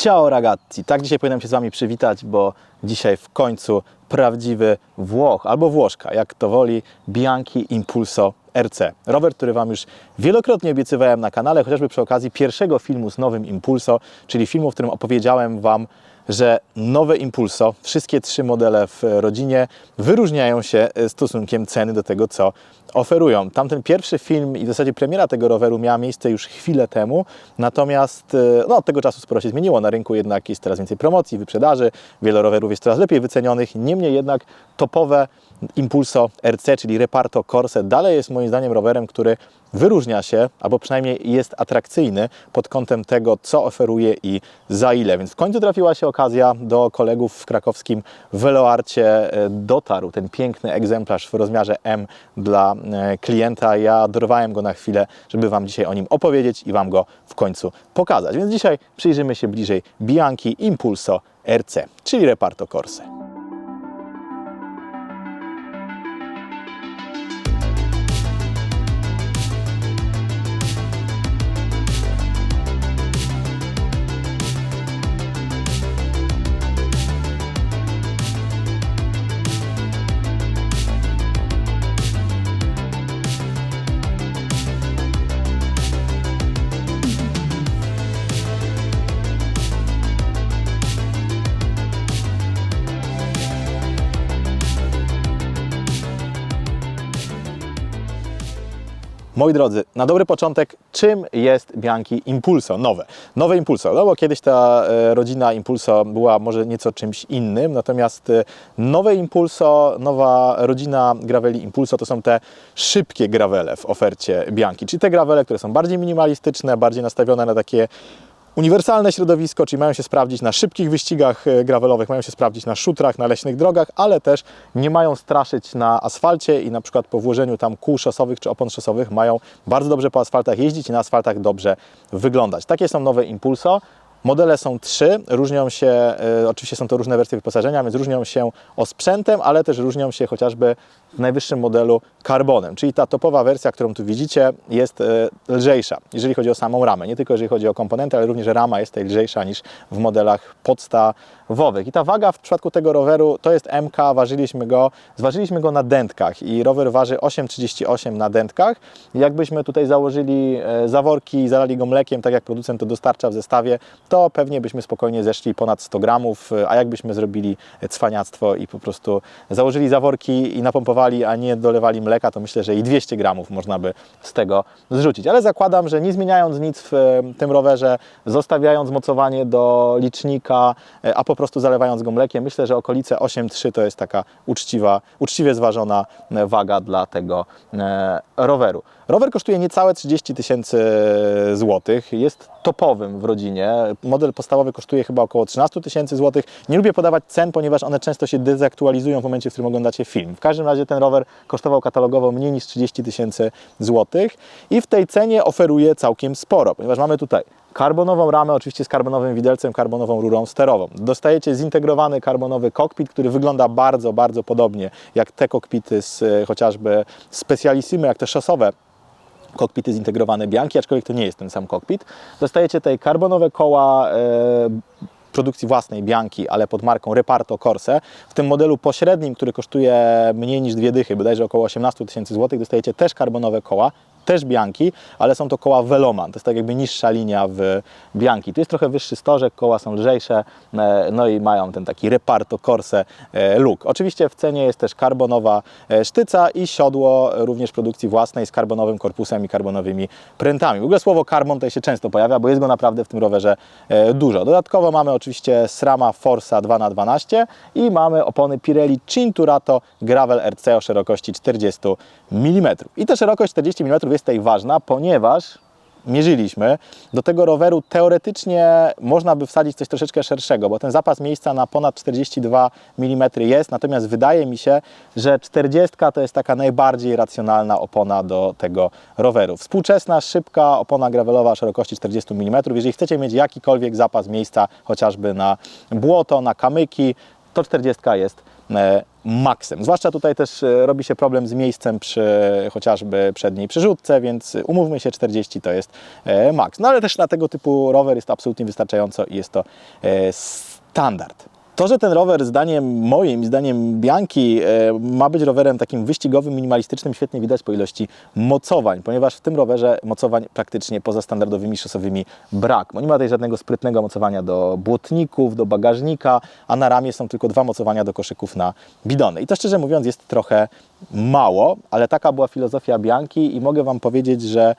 Ciao ragazzi, tak dzisiaj powinienem się z Wami przywitać, bo dzisiaj w końcu prawdziwy Włoch albo Włoszka, jak to woli, Bianchi Impulso RC. Rower, który Wam już wielokrotnie obiecywałem na kanale, chociażby przy okazji pierwszego filmu z nowym Impulso, czyli filmu, w którym opowiedziałem Wam, że nowe Impulso, wszystkie trzy modele w rodzinie wyróżniają się stosunkiem ceny do tego, co oferują. Tamten pierwszy film i w zasadzie premiera tego roweru miała miejsce już chwilę temu, natomiast e, no, od tego czasu sporo się zmieniło. Na rynku jednak jest coraz więcej promocji, wyprzedaży, wiele rowerów jest coraz lepiej wycenionych. Niemniej jednak topowe Impulso RC, czyli Reparto Corse, dalej jest moim zdaniem rowerem, który wyróżnia się, albo przynajmniej jest atrakcyjny pod kątem tego, co oferuje i za ile. Więc w końcu trafiła się okazja do kolegów w krakowskim Veloarcie. e, Dotarł ten piękny egzemplarz w rozmiarze M dla e, klienta. Ja dorwałem go na chwilę, żeby Wam dzisiaj o nim opowiedzieć i Wam go w końcu pokazać. Więc dzisiaj przyjrzymy się bliżej Bianchi Impulso RC, czyli Reparto Corse. Moi drodzy, na dobry początek, czym jest Bianchi Impulso? Nowe. Nowe Impulso. No bo kiedyś ta e, rodzina Impulso była może nieco czymś innym, natomiast e, nowe Impulso, nowa rodzina graveli Impulso to są te szybkie gravele w ofercie Bianchi, czyli te gravele, które są bardziej minimalistyczne, bardziej nastawione na takie uniwersalne środowisko, czyli mają się sprawdzić na szybkich wyścigach e, gravelowych, mają się sprawdzić na szutrach, na leśnych drogach, ale też nie mają straszyć na asfalcie i na przykład po włożeniu tam kół szosowych czy opon szosowych mają bardzo dobrze po asfaltach jeździć i na asfaltach dobrze wyglądać. Takie są nowe Impulso. Modele są trzy, różnią się, e, oczywiście są to różne wersje wyposażenia, więc różnią się osprzętem, ale też różnią się chociażby w najwyższym modelu karbonem, czyli ta topowa wersja, którą tu widzicie, jest e, lżejsza, jeżeli chodzi o samą ramę. Nie tylko jeżeli chodzi o komponenty, ale również rama jest tutaj lżejsza niż w modelach podstawowych. I ta waga w przypadku tego roweru to jest MK, ważyliśmy go, zważyliśmy go na dętkach i rower waży 8,38 na dętkach. Jakbyśmy tutaj założyli e, zaworki, zalali go mlekiem, tak jak producent to dostarcza w zestawie, to pewnie byśmy spokojnie zeszli ponad 100 gramów, a jakbyśmy zrobili cwaniactwo i po prostu założyli zaworki i napompowali, a nie dolewali mleka, to myślę, że i 200 gramów można by z tego zrzucić. Ale zakładam, że nie zmieniając nic w tym rowerze, zostawiając mocowanie do licznika, e, a po prostu zalewając go mlekiem, myślę, że okolice 8,3 to jest taka uczciwa, uczciwie zważona e, waga dla tego e, roweru. Rower kosztuje niecałe 30 tysięcy złotych. Jest topowym w rodzinie. Model podstawowy kosztuje chyba około 13 tysięcy złotych. Nie lubię podawać cen, ponieważ one często się dezaktualizują w momencie, w którym oglądacie film. W każdym razie ten rower kosztował katalogowo mniej niż 30 tysięcy złotych i w tej cenie oferuje całkiem sporo, ponieważ mamy tutaj karbonową ramę, oczywiście z karbonowym widelcem, karbonową rurą sterową. Dostajecie zintegrowany karbonowy kokpit, który wygląda bardzo, bardzo podobnie jak te kokpity z e, chociażby Specialissimy, jak te szosowe kokpity zintegrowane Bianchi, aczkolwiek to nie jest ten sam kokpit. Dostajecie tutaj karbonowe koła e, produkcji własnej Bianchi, ale pod marką Reparto Corse. W tym modelu pośrednim, który kosztuje mniej niż dwie dychy, bodajże około 18 tysięcy złotych, dostajecie też karbonowe koła, też Bianchi, ale są to koła Veloman. To jest tak jakby niższa linia w Bianchi. Tu jest trochę wyższy stożek, koła są lżejsze, e, no i mają ten taki Reparto Corse e, look. Oczywiście w cenie jest też karbonowa e, sztyca i siodło również produkcji własnej z karbonowym korpusem i karbonowymi prętami. W ogóle słowo carbon tutaj się często pojawia, bo jest go naprawdę w tym rowerze dużo. Dodatkowo mamy oczywiście SRAMa Forza 2x12 i mamy opony Pirelli Cinturato Gravel RC o szerokości 40 mm. I ta szerokość 40 mm jest tutaj ważna, ponieważ mierzyliśmy, do tego roweru teoretycznie można by wsadzić coś troszeczkę szerszego, bo ten zapas miejsca na ponad 42 mm jest, natomiast wydaje mi się, że 40 to jest taka najbardziej racjonalna opona do tego roweru. Współczesna, szybka opona gravelowa szerokości 40 mm. Jeżeli chcecie mieć jakikolwiek zapas miejsca, chociażby na błoto, na kamyki, to 40 jest e, Maxem. Zwłaszcza tutaj też e, robi się problem z miejscem przy chociażby przedniej przerzutce, więc umówmy się, 40 to jest e, max. No ale też na tego typu rower jest absolutnie wystarczająco i jest to standard. To, że ten rower zdaniem moim, zdaniem Bianki e, ma być rowerem takim wyścigowym, minimalistycznym, świetnie widać po ilości mocowań, ponieważ w tym rowerze mocowań praktycznie poza standardowymi szosowymi brak. Bo nie ma tutaj żadnego sprytnego mocowania do błotników, do bagażnika, a na ramię są tylko dwa mocowania do koszyków na bidony. I to szczerze mówiąc jest trochę mało, ale taka była filozofia Bianki i mogę Wam powiedzieć, że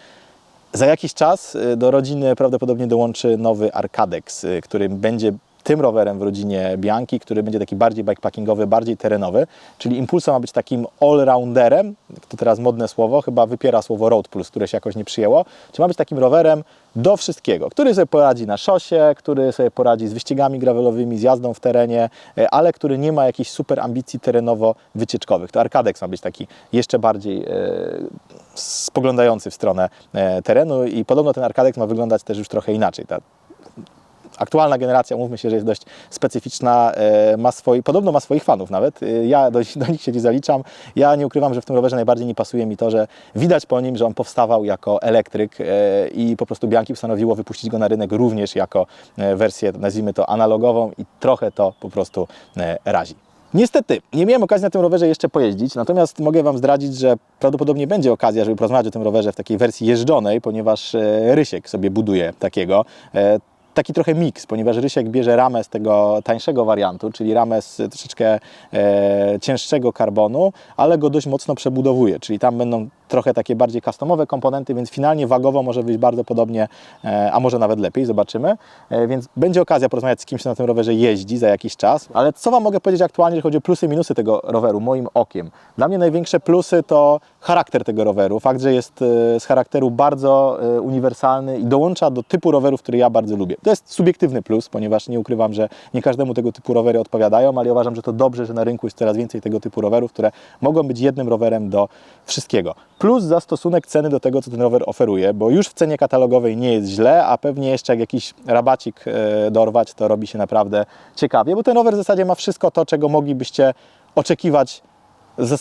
za jakiś czas y, do rodziny prawdopodobnie dołączy nowy Arcadex, y, który będzie tym rowerem w rodzinie Bianki, który będzie taki bardziej bikepackingowy, bardziej terenowy, czyli Impulso ma być takim all-rounderem, to teraz modne słowo, chyba wypiera słowo road plus, które się jakoś nie przyjęło, czy ma być takim rowerem do wszystkiego, który sobie poradzi na szosie, który sobie poradzi z wyścigami gravelowymi, z jazdą w terenie, e, ale który nie ma jakichś super ambicji terenowo-wycieczkowych. To Arcadex ma być taki jeszcze bardziej e, spoglądający w stronę e, terenu i podobno ten Arcadex ma wyglądać też już trochę inaczej. Ta aktualna generacja, mówmy się, że jest dość specyficzna, e, ma swoi, podobno ma swoich fanów nawet. E, Ja do, do nich się nie zaliczam. Ja nie ukrywam, że w tym rowerze najbardziej nie pasuje mi to, że widać po nim, że on powstawał jako elektryk e, i po prostu Bianchi postanowiło wypuścić go na rynek również jako wersję, nazwijmy to analogową i trochę to po prostu razi. Niestety, nie miałem okazji na tym rowerze jeszcze pojeździć, natomiast mogę Wam zdradzić, że prawdopodobnie będzie okazja, żeby porozmawiać o tym rowerze w takiej wersji jeżdżonej, ponieważ Rysiek sobie buduje takiego. Taki trochę miks, ponieważ Rysiek bierze ramę z tego tańszego wariantu, czyli ramę z troszeczkę e, cięższego karbonu, ale go dość mocno przebudowuje, czyli tam będą trochę takie bardziej customowe komponenty, więc finalnie wagowo może wyjść bardzo podobnie, e, a może nawet lepiej, zobaczymy. E, więc będzie okazja porozmawiać z kimś, kto na tym rowerze jeździ za jakiś czas. Ale co Wam mogę powiedzieć aktualnie, jeżeli chodzi o plusy i minusy tego roweru, moim okiem? Dla mnie największe plusy to charakter tego roweru. Fakt, że jest e, z charakteru bardzo uniwersalny i dołącza do typu rowerów, który ja bardzo lubię. To jest subiektywny plus, ponieważ nie ukrywam, że nie każdemu tego typu rowery odpowiadają, ale uważam, że to dobrze, że na rynku jest coraz więcej tego typu rowerów, które mogą być jednym rowerem do wszystkiego. Plus za stosunek ceny do tego, co ten rower oferuje, bo już w cenie katalogowej nie jest źle, a pewnie jeszcze jak jakiś rabacik e, dorwać, to robi się naprawdę ciekawie, bo ten rower w zasadzie ma wszystko to, czego moglibyście oczekiwać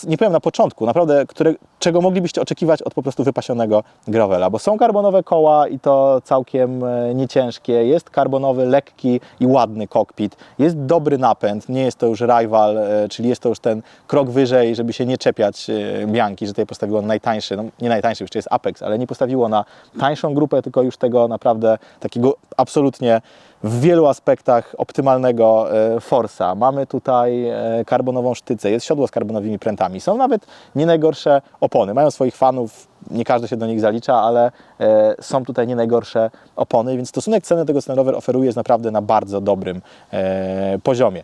nie powiem na początku, naprawdę, które, czego moglibyście oczekiwać od po prostu wypasionego gravela, bo są karbonowe koła i to całkiem e, nieciężkie, jest karbonowy, lekki i ładny kokpit, jest dobry napęd, nie jest to już rival, e, czyli jest to już ten krok wyżej, żeby się nie czepiać e, Bianki, że tutaj postawiło najtańszy, no nie najtańszy, jeszcze jest Apex, ale nie postawiło na tańszą grupę, tylko już tego naprawdę takiego absolutnie w wielu aspektach optymalnego e, Forsa. Mamy tutaj e, karbonową sztycę, jest siodło z karbonowymi prętami. Są nawet nie najgorsze opony. Mają swoich fanów, nie każdy się do nich zalicza, ale e, są tutaj nie najgorsze opony, więc stosunek ceny tego, co oferuje jest naprawdę na bardzo dobrym poziomie.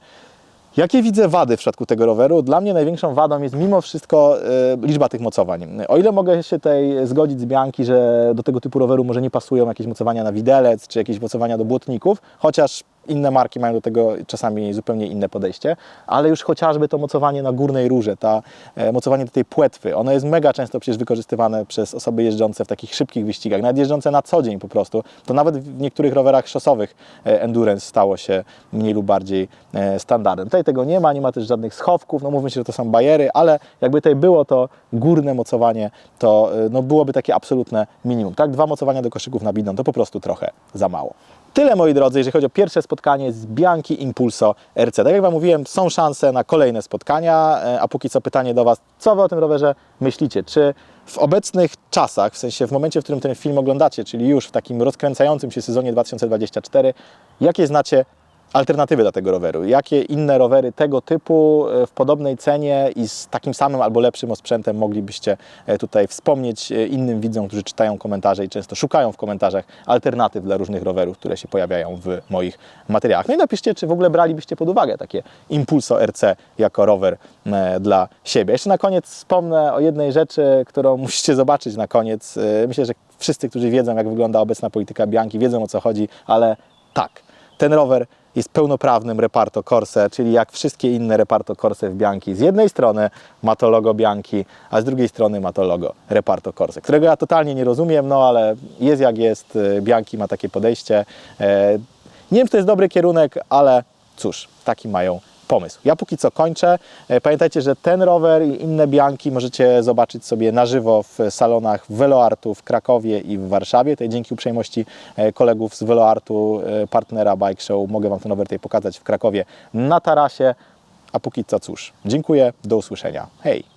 Jakie widzę wady w przypadku tego roweru? Dla mnie największą wadą jest mimo wszystko e, liczba tych mocowań. O ile mogę się tutaj zgodzić z Bianki, że do tego typu roweru może nie pasują jakieś mocowania na widelec, czy jakieś mocowania do błotników, chociaż inne marki mają do tego czasami zupełnie inne podejście, ale już chociażby to mocowanie na górnej rurze, ta e, mocowanie do tej płetwy, ono jest mega często przecież wykorzystywane przez osoby jeżdżące w takich szybkich wyścigach, nawet jeżdżące na co dzień po prostu. To nawet w niektórych rowerach szosowych e, endurance stało się mniej lub bardziej e, standardem. Tutaj tego nie ma, nie ma też żadnych schowków, no mówmy się, że to są bajery, ale jakby tutaj było to górne mocowanie, to e, no, byłoby takie absolutne minimum. Tak, dwa mocowania do koszyków na bidon to po prostu trochę za mało. Tyle moi drodzy, jeżeli chodzi o pierwsze spotkanie z Bianchi Impulso RC. Tak jak Wam mówiłem, są szanse na kolejne spotkania, e, a póki co pytanie do Was, co Wy o tym rowerze myślicie? Czy w obecnych czasach, w sensie w momencie, w którym ten film oglądacie, czyli już w takim rozkręcającym się sezonie 2024, jakie znacie alternatywy dla tego roweru? Jakie inne rowery tego typu e, w podobnej cenie i z takim samym albo lepszym osprzętem moglibyście e, tutaj wspomnieć e, innym widzom, którzy czytają komentarze i często szukają w komentarzach alternatyw dla różnych rowerów, które się pojawiają w moich materiałach. No i napiszcie, czy w ogóle bralibyście pod uwagę takie Impulso RC jako rower dla siebie. Jeszcze na koniec wspomnę o jednej rzeczy, którą musicie zobaczyć na koniec. Myślę, że wszyscy, którzy wiedzą, jak wygląda obecna polityka Bianki, wiedzą o co chodzi, ale tak, ten rower jest pełnoprawnym Reparto Corse, czyli jak wszystkie inne Reparto Corse w Bianchi. Z jednej strony ma to logo Bianchi, a z drugiej strony ma to logo Reparto Corse, którego ja totalnie nie rozumiem, no ale jest jak jest. y, Bianchi ma takie podejście. E, Nie wiem, czy to jest dobry kierunek, ale cóż, taki mają pomysł. Ja póki co kończę. E, Pamiętajcie, że ten rower i inne Bianki możecie zobaczyć sobie na żywo w salonach Veloartu w Krakowie i w Warszawie. Tutaj dzięki uprzejmości e, kolegów z Veloartu, e, partnera Bike Show, mogę Wam ten rower tutaj pokazać w Krakowie na tarasie. A póki co cóż, dziękuję, do usłyszenia. Hej!